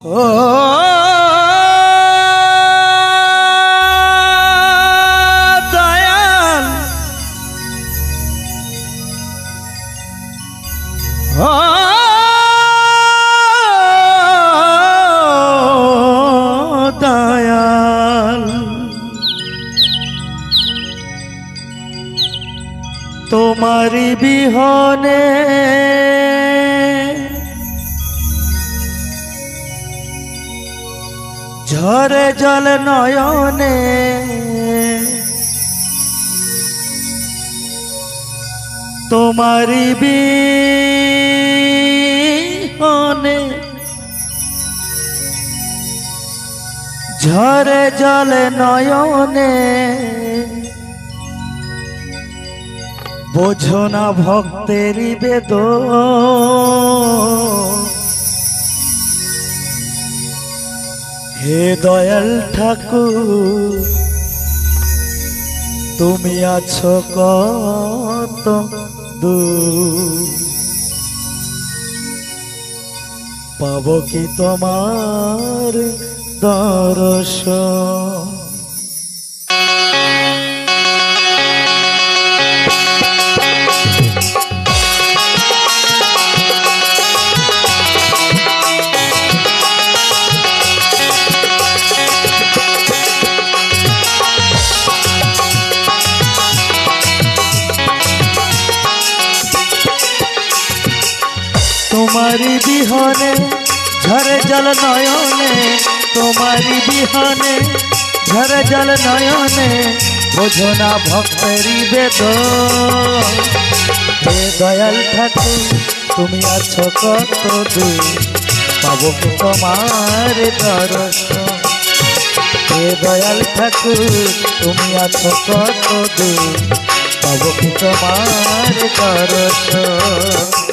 দয়াল। দয়াল। তোমারি বিহনে ঝরে জল নয়নে। তোমারি বিহনে ঝরে জল নয়নে। বোঝো না ভক্তেরই বেদ হে দয়াল ঠাকুর তুমি আছো কত পাব কি তোমার দর্শন? তোমারি বিহনে, ঝরে জল নয়নে, তোমারি বিহনে, ঝরে জল নয়নে বোঝো না ভক্তেরই বেদ। হে দয়াল ঠাকুর, তুমি আছো কত দূর পাবো তোমার দর্শন হে দয়াল ঠাকুর, তুমি আছো কত দূর পাবো তোমার দর্শন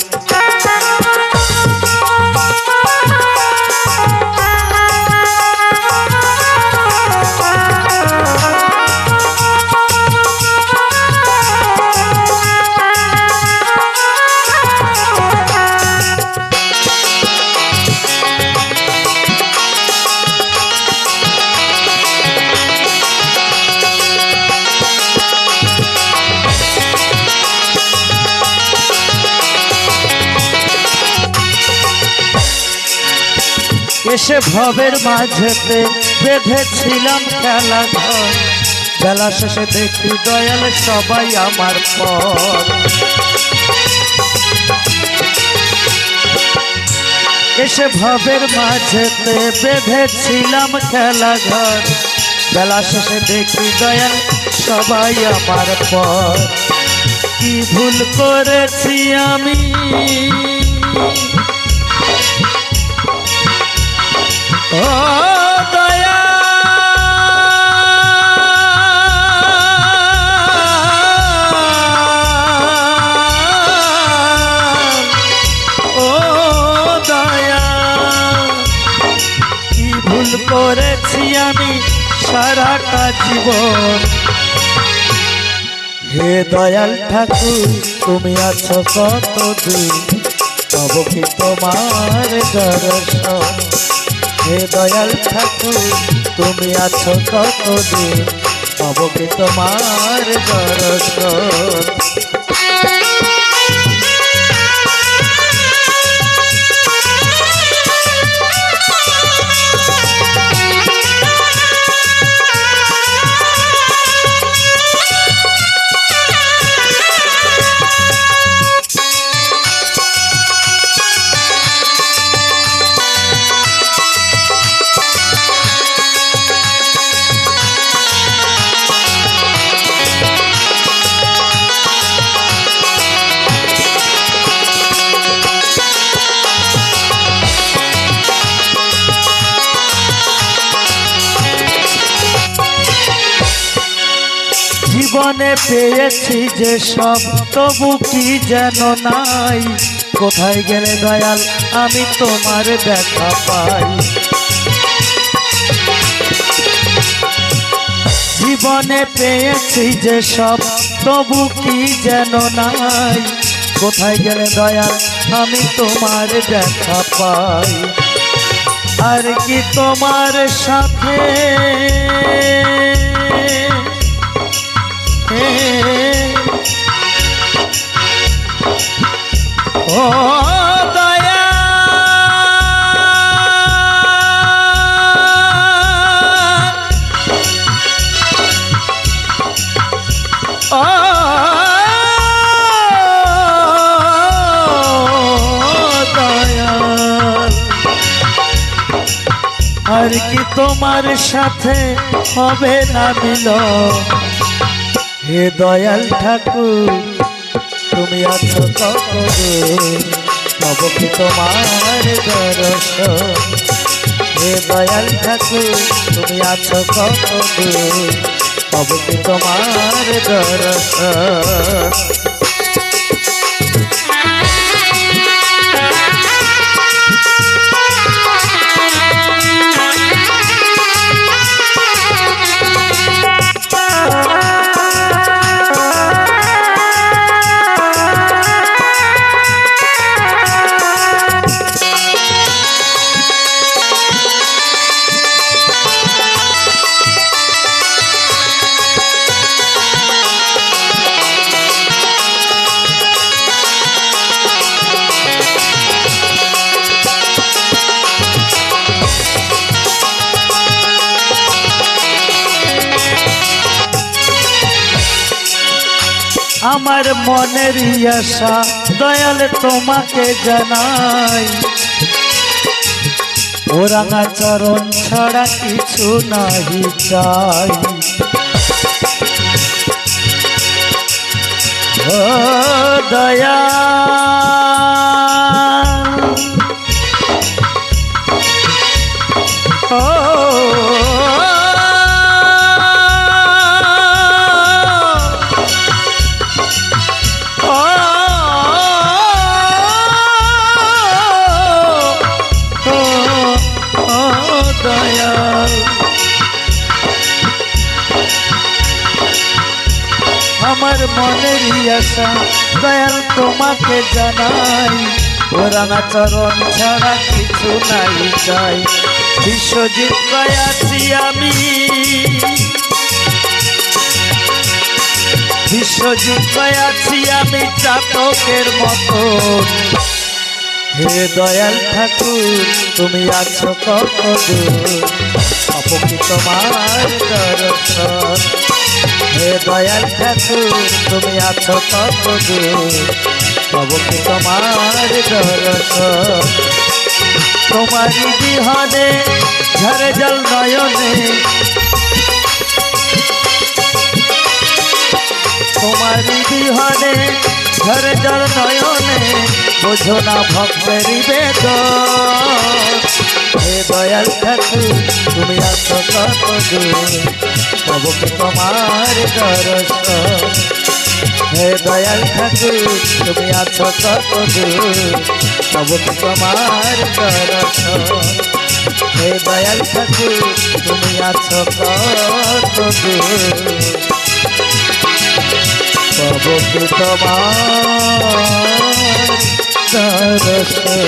এসে ভবের মাঝেতে বেঁধেছিলাম খেলা ঘর। বেলা শেষে দেখি দয়াল সবাই আমার পর। এসে ভবের মাঝেতে বেঁধেছিলাম খেলা ঘর। বেলা শেষে দেখি দয়াল সবাই আমার পর। কি ভুল করেছি আমি? করেছি আমি সারাটা জীবন? হে দয়াল ঠাকুর, তুমি আছো কত দূর তব কি তোমার দর্শন? হে দয়াল ঠাকুর তুমি আছো কত দূর তব কি তোমার দর্শন জীবনে পেয়েছি যে সব, তবু কি যেন নাই? কোথায় গেলে দয়াল, আমি তোমার দেখা পাই। জীবনে পেয়েছি যে সব, তবু কি যেন নাই? কোথায় গেলে দয়াল, আমি তোমার দেখা পাই। আর কি তোমার সাথে? ও দয়া ও আর কি তোমার সাথে হবে না মিল হে দয়াল ঠাকুর, তুমি আছো তব কি তোমার দরস হে দয়াল ঠাকুর, তুমি আছো কত তব কি তোমার দরস আমার মনের আশা দয়াল তোমাকে জানাই। ওরাঙা চরণ ছাড়া কিছু নাহি চাই। দয়া আশা, দয়াল তোমাকে জানাই। ও রাঙা চরণ ছাড়া কিছু নাই চাই। বিশ্বজিৎ আছি আমি। বিশ্বজিৎ আছি আমি চাতকের মতো। হে দয়াল ঠাকুর, তুমি আছো কত অপকি তোমার দর্শন। হে দয়াল ঠাকুর, তুমি আছো কত অপকি তোমার দর্শন? তোমারই বিহনে ঝরে জল নয়নে। তোমারই বিহনে ঝরে জল নয়নে, বোঝো না ভক্তের বেদন। হে দয়াল ঠাকুর, তুমি আছো কত দূর কি তোমার দর্শন হে দয়াল ঠাকুর, তুমি আছো কত দূর তবু কি তোমার দর্শন হে দয়াল ঠাকুর, তুমি আছো কত দূর তব কি তোমার দর্শন